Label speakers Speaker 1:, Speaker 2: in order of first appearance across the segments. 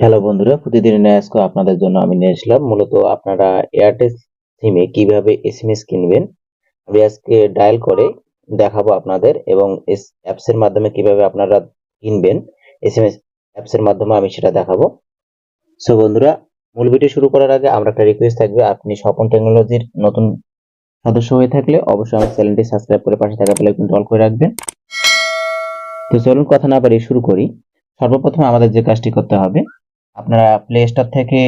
Speaker 1: Hello বন্ধুরা প্রতিদিনের আজকে আপনাদের জন্য আমি নিয়ে আসলাম মূলত আপনারা এয়ারটেল সিমে কীভাবে এসএমএস কিনবেন, আমি আজকে ডায়াল করে দেখাবো আপনাদের এবং এস অ্যাপসের মাধ্যমে কীভাবে আপনারা কিনবেন। এস এম এসএমএস অ্যাপসের মাধ্যমে আমি সেটা দেখাবো। সো বন্ধুরা, মূল ভিডিও শুরু করার আগে আমরা একটা রিকোয়েস্ট থাকবে, আপনি স্বপন টেকনোলজির নতুন সদস্য হয়ে থাকলে অবশ্যই আমার চ্যানেলটি সাবস্ক্রাইব করে পাশে থাকা বেল আইকনটি অল করে রাখবেন। তো চলুন কথা না বাড়িয়ে শুরু করি। সর্বপ্রথম আমাদের যে কাজটি করতে হবে আপনারা প্লে স্টোর থেকে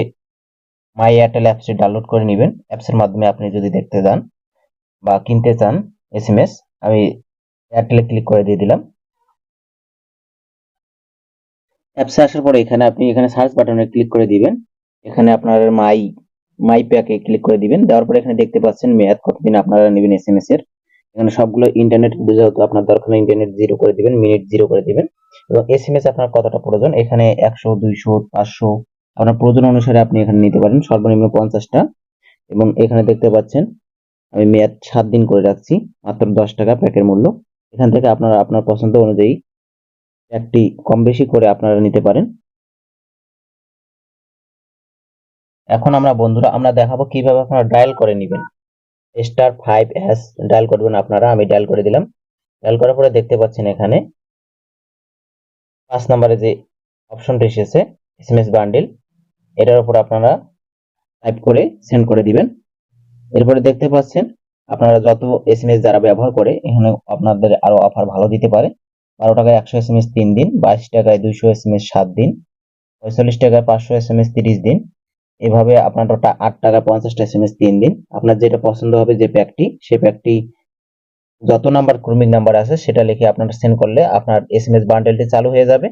Speaker 1: মাই এয়ারটেল অ্যাপসটি ডাউনলোড করে নেবেন। অ্যাপসের মাধ্যমে আপনি যদি দেখতে চান বা কিনতে চান এস এম এস আমি এয়ারটেলে ক্লিক করে দিয়ে দিলাম। অ্যাপসে আসার পরে এখানে আপনি এখানে সার্চ বাটনে ক্লিক করে দিবেন। এখানে আপনার মাই মাই প্যাকে ক্লিক করে দিবেন। দেওয়ার পরে এখানে দেখতে পাচ্ছেন মেয়াদ কতদিন আপনারা নেবেন এসএমএস এর। এখানে সবগুলো ইন্টারনেট যেহেতু আপনার দরকার ইন্টারনেট জিরো করে দিবেন মিনিট জিরো করে দিবেন। এবং এস এম এস আপনার কতটা প্রয়োজন? এখানে একশো, দুইশো, পাঁচশো, আপনার প্রয়োজন অনুসারে আপনি এখানে নিতে পারেন, সর্বনিম্ন পঞ্চাশটা। এবং এখানে দেখতে পাচ্ছেন, আমি মেয়াদ সাত দিন করে রাখছি, মাত্র দশ টাকা প্যাকের মূল্য। এখান থেকে আপনারা আপনার পছন্দ অনুযায়ী একটি কম বেশি করে আপনারা নিতে পারেন। এখন আমরা বন্ধুরা, আমরা দেখাবো কীভাবে আপনারা ডায়াল করে নেবেন। স্টার ফাইভ এস ডায়াল করবেন আপনারা, আমি ডায়াল করে দিলাম। ডায়াল করার পরে দেখতে পাচ্ছেন এখানে পাঁচ নম্বরে যে অপশনটা এসেছে এসএমএস বান্ডিল এটার উপর আপনারা টাইপ করে সেন্ড করে দিবেন। এরপরে দেখতে পাচ্ছেন, আপনারা যত এসএমএস যারা ব্যবহার করে, এখানে আপনাদের আরও অফার ভালো দিতে পারে। বারো টাকায় একশো এসএমএস তিন দিন, বাইশ টাকায় দুইশো এসএমএস সাত দিন, পঁয়তাল্লিশ টাকায় পাঁচশো এসএমএস তিরিশ দিন এভাবে আপনার ওটা আট টাকা পঞ্চাশটা এস এম এস তিন দিন। আপনার যেটা পছন্দ হবে যে প্যাকটি, সেই প্যাকটি যত নাম্বার, ক্রমিক নাম্বার আছে, সেটা লিখে আপনার সেন্ড করলে আপনার এস এম এস বান্ডেলটি চালু হয়ে যাবে।